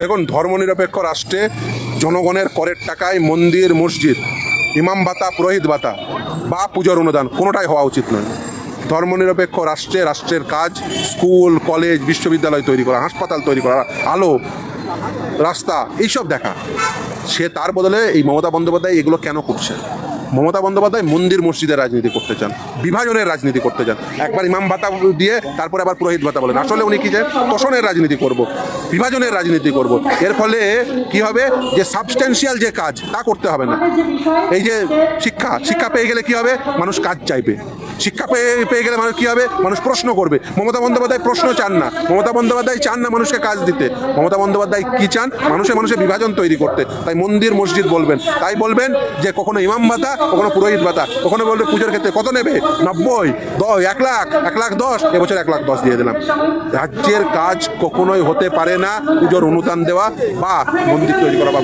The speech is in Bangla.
দেখুন, ধর্মনিরপেক্ষ রাষ্ট্রে জনগণের করের টাকায় মন্দির, মসজিদ, ইমাম ভাতা, পুরোহিত ভাতা বা পুজোর অনুদান কোনোটাই হওয়া উচিত নয়। ধর্মনিরপেক্ষ রাষ্ট্রে রাষ্ট্রের কাজ, স্কুল, কলেজ, বিশ্ববিদ্যালয় তৈরি করা, হাসপাতাল তৈরি করা, আলো, রাস্তা, এইসব দেখা। সে তার বদলে এই মমতা বন্দ্যোপাধ্যায় এগুলো কেন করছে? মমতা বন্দ্যোপাধ্যায় মন্দির, মসজিদের রাজনীতি করতে চান, বিভাজনের রাজনীতি করতে চান। একবার ইমাম ভাতা দিয়ে তারপরে আবার পুরোহিত ভাতা বলেন। আসলে উনি কি যে, তোষণের রাজনীতি করব। বিভাজনের রাজনীতি করব। এর ফলে কি হবে? যে সাবস্টেন্সিয়াল যে কাজ, তা করতে হবে না। এই যে শিক্ষা শিক্ষা পেয়ে গেলে কি হবে? মানুষ কাজ চাইবে। শিক্ষা পেয়ে পেয়ে গেলে মানুষ কী হবে? মানুষ প্রশ্ন করবে। মমতা বন্দ্যোপাধ্যায় প্রশ্ন চান না। মমতা বন্দ্যোপাধ্যায় চান না মানুষকে কাজ দিতে। মমতা বন্দ্যোপাধ্যায় কি চান? মানুষে মানুষে বিভাজন তৈরি করতে। তাই মন্দির, মসজিদ বলবেন। তাই বলবেন যে কখনো ইমাম ভাতা, কখনো পুরোহিত ভাতা। কখনো বলবে পুজোর ক্ষেত্রে কত নেবে? নব্বই, দশ, এক লাখ এক লাখ দশ। এবছর এক লাখ দশ দিয়ে দিলাম। রাজ্যের কাজ কখনোই হতে পারে না পুজোর অনুদান দেওয়া বা মন্দির তৈরি করা বা